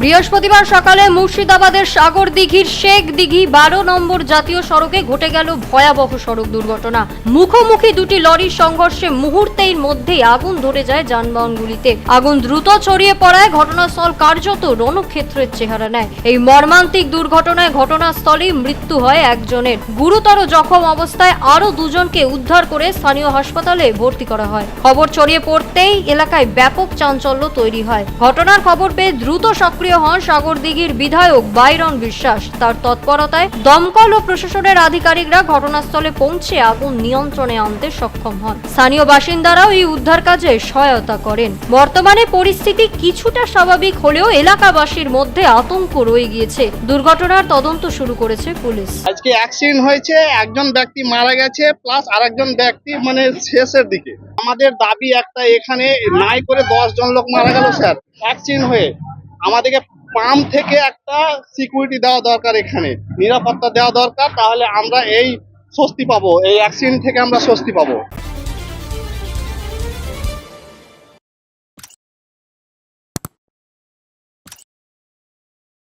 বৃহস্পতিবার সকালে মুর্শিদাবাদের সাগর দিঘির শেখ দিঘি বারো নম্বর জাতীয় সড়কে ঘটে গেল ভয়াবহ সড়ক দুর্ঘটনা। মুখোমুখি দুটি লরির সংঘর্ষে মুহূর্তের মধ্যেই আগুন ধরে যায় যানবাহনগুলিতে। আগুন দ্রুত ছড়িয়ে পড়ায় ঘটনাস্থল কার্যত রণক্ষেত্রের চেহারা নেয়। এই মর্মান্তিক দুর্ঘটনায় ঘটনাস্থলেই মৃত্যু হয় একজনের। গুরুতর জখম অবস্থায় আরও দুজনকে উদ্ধার করে স্থানীয় হাসপাতালে ভর্তি করা হয়। খবর ছড়িয়ে পড়তেই এলাকায় ব্যাপক চাঞ্চল্য তৈরি হয়। ঘটনার খবর পেয়ে দ্রুত সক্রিয় হন সাগরদিঘির বিধায়ক বাইরন বিশ্বাস। তার তৎপরতায় দমকল ও প্রশাসনের আধিকারিকরা ঘটনাস্থলে পৌঁছে আগুন নিয়ন্ত্রণে আনতে সক্ষম হন। স্থানীয় বাসিন্দারাও এই উদ্ধার কাজে সহায়তা করেন। বর্তমানে পরিস্থিতি কিছুটা স্বাভাবিক হলেও এলাকাবাসীর মধ্যে আতঙ্ক রয়ে গিয়েছে। দুর্ঘটনার তদন্ত শুরু করেছে পুলিশ। আজকে অ্যাক্সিডেন্ট হয়েছে, একজন ব্যক্তি মারা গেছে প্লাস আরেকজন ব্যক্তি মানে শেষের দিকে। আমাদের দাবি একটা এখানে নাই করে দশ জন লোক মারা গেল স্যার অ্যাক্সিডেন্ট হয়ে। আমাদেরকে পাম্প থেকে একটা সিকিউরিটি দেওয়া দরকার এখানে। নিরাপত্তা দেওয়া দরকার, তাহলে আমরা এই স্বস্তি পাবো, এই অ্যাক্সিডেন্ট থেকে আমরা স্বস্তি পাবো।